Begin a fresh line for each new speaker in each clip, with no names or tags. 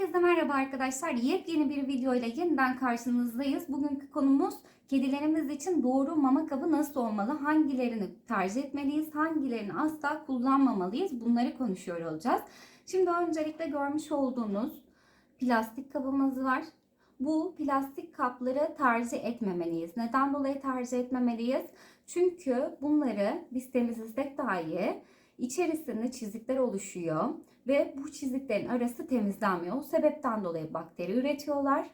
Herkese merhaba arkadaşlar. Yepyeni bir video ile yeniden karşınızdayız. Bugünkü konumuz kedilerimiz için doğru mama kabı nasıl olmalı? Hangilerini tercih etmeliyiz? Hangilerini asla kullanmamalıyız? Bunları konuşuyor olacağız. Şimdi öncelikle görmüş olduğunuz plastik kabımız var. Bu plastik kapları tercih etmemeliyiz. Neden dolayı tercih etmemeliyiz? Çünkü bunları biz temizlesek dahi içerisinde çizikler oluşuyor ve bu çiziklerin arası temizlenmiyor. O sebepten dolayı bakteri üretiyorlar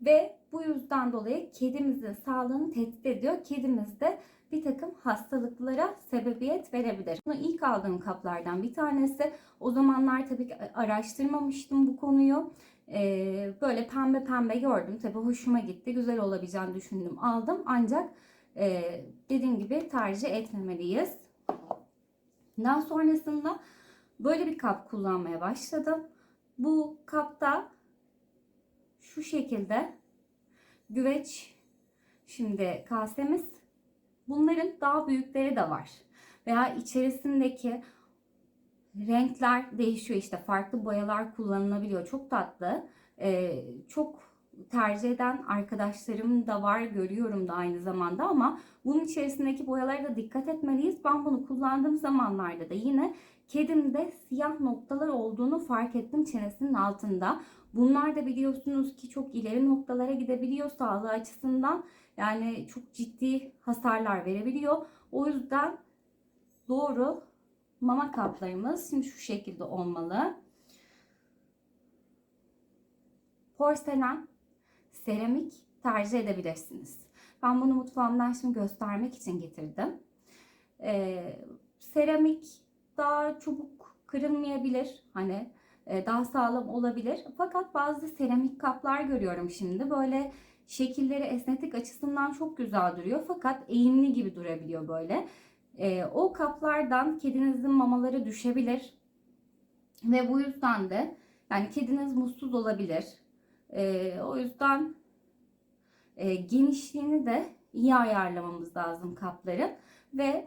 ve bu yüzden dolayı kedimizin sağlığını tehdit ediyor. Kedimiz de bir takım hastalıklara sebebiyet verebilir. Bunu ilk aldığım kaplardan bir tanesi. O zamanlar tabii ki araştırmamıştım bu konuyu. Ee, böyle pembe pembe gördüm. Tabii hoşuma gitti. Güzel olabileceğini düşündüm. Aldım. Ancak e, dediğim gibi tercih etmemeliyiz. Daha sonrasında böyle bir kap kullanmaya başladım. Bu kapta şu şekilde güveç şimdi kasemiz bunların daha büyükleri de var. Veya içerisindeki renkler değişiyor işte farklı boyalar kullanılabiliyor. Çok tatlı. Ee, çok tercih eden arkadaşlarım da var görüyorum da aynı zamanda ama bunun içerisindeki boyalara da dikkat etmeliyiz. Ben bunu kullandığım zamanlarda da yine kedimde siyah noktalar olduğunu fark ettim çenesinin altında. Bunlar da biliyorsunuz ki çok ileri noktalara gidebiliyor sağlığı açısından. Yani çok ciddi hasarlar verebiliyor. O yüzden doğru mama kaplarımız şimdi şu şekilde olmalı. Porselen, seramik tercih edebilirsiniz. Ben bunu mutfağımdan şimdi göstermek için getirdim. Ee, seramik daha çabuk kırılmayabilir. Hani e, daha sağlam olabilir. Fakat bazı seramik kaplar görüyorum şimdi. Böyle şekilleri esnetik açısından çok güzel duruyor. Fakat eğimli gibi durabiliyor böyle. E, o kaplardan kedinizin mamaları düşebilir. Ve bu yüzden de yani kediniz mutsuz olabilir. E, o yüzden e, genişliğini de iyi ayarlamamız lazım kapların. Ve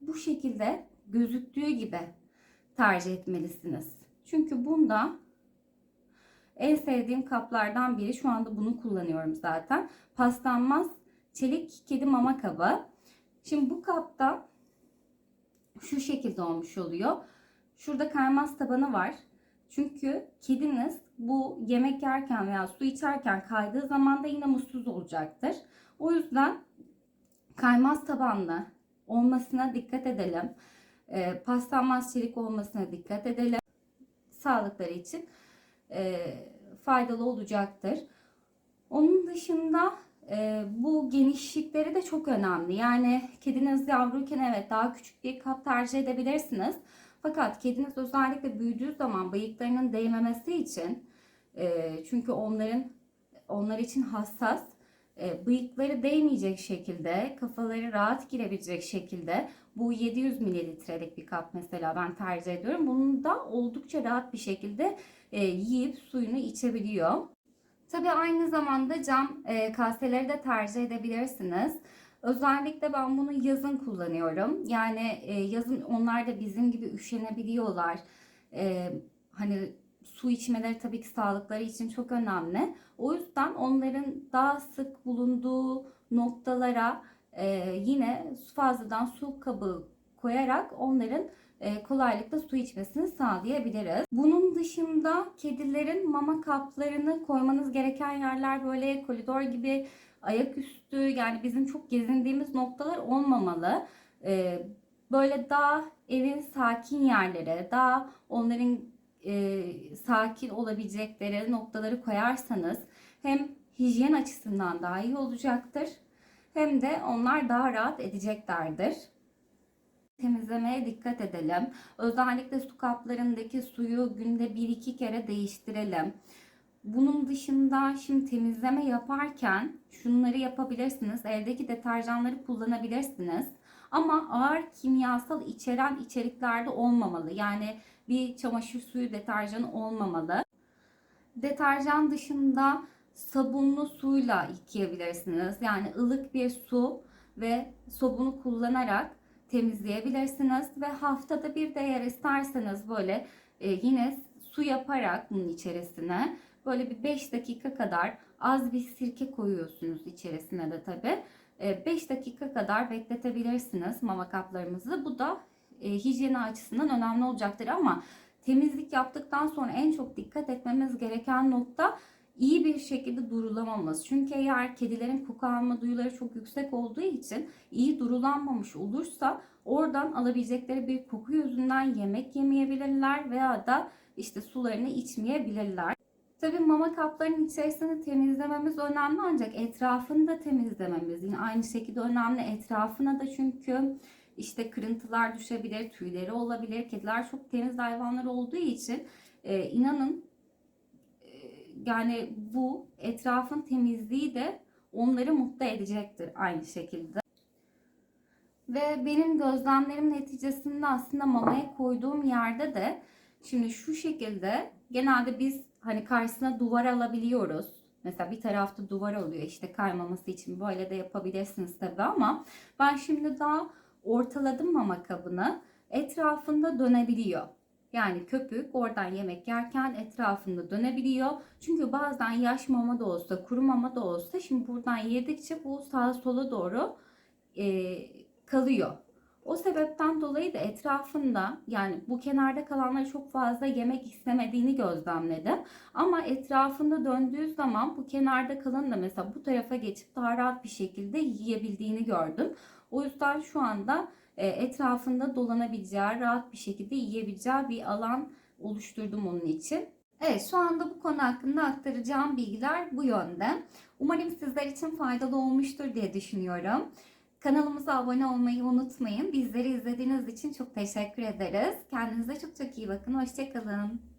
bu şekilde gözüktüğü gibi tercih etmelisiniz. Çünkü bunda en sevdiğim kaplardan biri. Şu anda bunu kullanıyorum zaten. Paslanmaz çelik kedi mama kabı. Şimdi bu kapta şu şekilde olmuş oluyor. Şurada kaymaz tabanı var. Çünkü kediniz bu yemek yerken veya su içerken kaydığı zaman da yine mutsuz olacaktır. O yüzden kaymaz tabanlı olmasına dikkat edelim. E, paslanmaz çelik olmasına dikkat edelim. Sağlıkları için e, faydalı olacaktır. Onun dışında e, bu genişlikleri de çok önemli. Yani kediniz yavruyken evet daha küçük bir kap tercih edebilirsiniz. Fakat kediniz özellikle büyüdüğü zaman bıyıklarının değmemesi için e, çünkü onların onlar için hassas e, bıyıkları değmeyecek şekilde, kafaları rahat girebilecek şekilde bu 700 mililitrelik bir kap mesela ben tercih ediyorum. Bunu da oldukça rahat bir şekilde e, yiyip suyunu içebiliyor. Tabii aynı zamanda cam e, kaseleri de tercih edebilirsiniz. Özellikle ben bunu yazın kullanıyorum. Yani e, yazın onlar da bizim gibi üşenebiliyorlar. E, hani su içmeleri tabii ki sağlıkları için çok önemli. O yüzden onların daha sık bulunduğu noktalara e, yine fazladan su kabı koyarak onların e, kolaylıkla su içmesini sağlayabiliriz. Bunun dışında kedilerin mama kaplarını koymanız gereken yerler böyle koridor gibi ayaküstü yani bizim çok gezindiğimiz noktalar olmamalı. E, böyle daha evin sakin yerlere, daha onların e, sakin olabilecekleri noktaları koyarsanız hem hijyen açısından daha iyi olacaktır hem de onlar daha rahat edeceklerdir. Temizlemeye dikkat edelim. Özellikle su kaplarındaki suyu günde 1-2 kere değiştirelim. Bunun dışında şimdi temizleme yaparken şunları yapabilirsiniz. Evdeki deterjanları kullanabilirsiniz. Ama ağır kimyasal içeren içeriklerde olmamalı. Yani bir çamaşır suyu deterjanı olmamalı. Deterjan dışında sabunlu suyla yıkayabilirsiniz. Yani ılık bir su ve sabunu kullanarak temizleyebilirsiniz ve haftada bir de eğer isterseniz böyle e, yine su yaparak bunun içerisine böyle bir 5 dakika kadar az bir sirke koyuyorsunuz içerisine de tabi. 5 dakika kadar bekletebilirsiniz mama kaplarımızı. Bu da e, hijyeni açısından önemli olacaktır ama temizlik yaptıktan sonra en çok dikkat etmemiz gereken nokta iyi bir şekilde durulamamız. Çünkü eğer kedilerin koku alma duyuları çok yüksek olduğu için iyi durulanmamış olursa oradan alabilecekleri bir koku yüzünden yemek yemeyebilirler veya da işte sularını içmeyebilirler. Tabii mama kaplarının içerisini temizlememiz önemli ancak etrafını da temizlememiz yine aynı şekilde önemli. Etrafına da çünkü işte kırıntılar düşebilir, tüyleri olabilir. Kediler çok temiz hayvanlar olduğu için e, inanın e, yani bu etrafın temizliği de onları mutlu edecektir aynı şekilde. Ve benim gözlemlerim neticesinde aslında mamaya koyduğum yerde de şimdi şu şekilde genelde biz hani karşısına duvar alabiliyoruz. Mesela bir tarafta duvar oluyor işte kaymaması için böyle de yapabilirsiniz tabii ama ben şimdi daha ortaladım mama kabını etrafında dönebiliyor. Yani köpük oradan yemek yerken etrafında dönebiliyor. Çünkü bazen yaş mama da olsa, kuru mama da olsa şimdi buradan yedikçe bu sağa sola doğru e, kalıyor. O sebepten dolayı da etrafında yani bu kenarda kalanları çok fazla yemek istemediğini gözlemledim. Ama etrafında döndüğü zaman bu kenarda kalan da mesela bu tarafa geçip daha rahat bir şekilde yiyebildiğini gördüm. O yüzden şu anda e, etrafında dolanabileceği, rahat bir şekilde yiyebileceği bir alan oluşturdum onun için. Evet şu anda bu konu hakkında aktaracağım bilgiler bu yönde. Umarım sizler için faydalı olmuştur diye düşünüyorum. Kanalımıza abone olmayı unutmayın. Bizleri izlediğiniz için çok teşekkür ederiz. Kendinize çok çok iyi bakın. Hoşçakalın.